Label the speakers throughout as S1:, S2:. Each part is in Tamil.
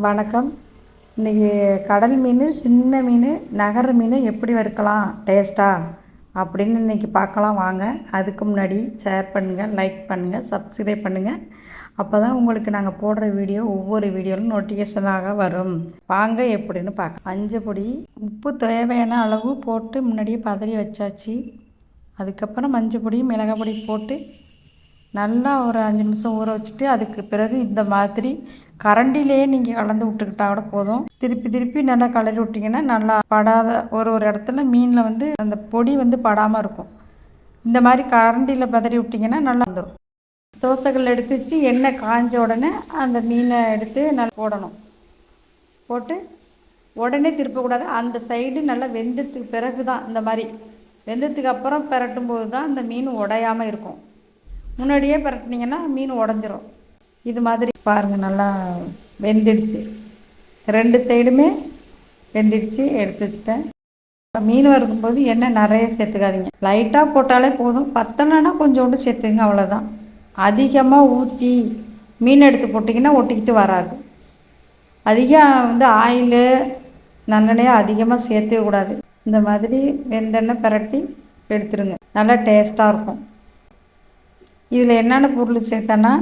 S1: வணக்கம். இன்றைக்கி கடல் மீன் சின்ன மீன் நகர மீன் எப்படி வறுக்கலாம் டேஸ்ட்டாக அப்படின்னு இன்றைக்கி பார்க்கலாம் வாங்க. அதுக்கு முன்னாடி ஷேர் பண்ணுங்கள் லைக் பண்ணுங்கள் சப்ஸ்கிரைப் பண்ணுங்கள் அப்போ தான் உங்களுக்கு நாங்கள் போடுற வீடியோ ஒவ்வொரு வீடியோவிலும் நோட்டிஃபிகேஷனாக வரும். வாங்க எப்படின்னு பார்க்க அஞ்சு பொடி உப்பு தேவையான அளவு போட்டு முன்னாடியே பதறி வச்சாச்சு. அதுக்கப்புறம் மஞ்சள் பொடி மிளகாய் பொடி போட்டு நல்லா ஒரு அஞ்சு நிமிஷம் ஊற வச்சுட்டு அதுக்கு பிறகு இந்த மாதிரி கரண்டிலேயே நீங்கள் கலந்து விட்டுக்கிட்டா கூட போதும். திருப்பி திருப்பி நல்லா கலரி விட்டிங்கன்னா நல்லா படாத ஒரு ஒரு இடத்துல மீனில் வந்து அந்த பொடி வந்து படாமல் இருக்கும். இந்த மாதிரி கரண்டியில் பதறி விட்டிங்கன்னா நல்லா வந்துடும் தோசைகள் எடுத்து வச்சு எண்ணெய் காஞ்ச உடனே அந்த மீனை எடுத்து நல்லா போடணும். போட்டு உடனே திருப்பக்கூடாது அந்த சைடு நல்லா வெந்ததுக்கு பிறகு தான் இந்த மாதிரி வெந்ததுக்கு அப்புறம் பிரட்டும் போது தான் அந்த மீன் உடையாமல் இருக்கும். முன்னாடியே பரட்டினீங்கன்னா மீன் உடஞ்சிரும். இது மாதிரி பாருங்கள் நல்லா வெந்துடுச்சு. ரெண்டு சைடுமே வெந்துடுச்சு எடுத்து வச்சுட்டேன். மீன் வறுக்கும்போது எண்ணெய் நிறைய சேர்த்துக்காதீங்க. லைட்டாக போட்டாலே போதும். பத்தலைன்னா கொஞ்சோண்டு சேர்த்துங்க அவ்வளோதான் அதிகமாக ஊற்றி மீன் எடுத்து போட்டிங்கன்னா ஒட்டிக்கிட்டு வராது. அதிகம் வந்து ஆயிலு நல்லெண்ணெயை அதிகமாக சேர்த்துக்கூடாது இந்த மாதிரி வெந்தெண்ணெய் பிரட்டி எடுத்துருங்க. நல்லா டேஸ்ட்டாக இருக்கும். இதில் என்னென்ன பொருள் சேர்த்தேன்னா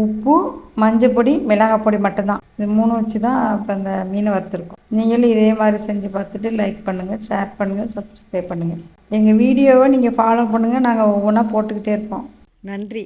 S1: உப்பு மஞ்சள் பொடி மிளகாய் பொடி மட்டும்தான். இது மூணு வச்சு தான் இப்போ இந்த மீனை வறுத்துருக்கோம் நீங்களும் இதே மாதிரி செஞ்சு பார்த்துட்டு லைக் பண்ணுங்கள் ஷேர் பண்ணுங்கள் சப்ஸ்கிரைப் பண்ணுங்கள் எங்கள் வீடியோவை நீங்கள் ஃபாலோ பண்ணுங்கள் நாங்கள் ஒவ்வொன்றா போட்டுக்கிட்டே இருப்போம். நன்றி.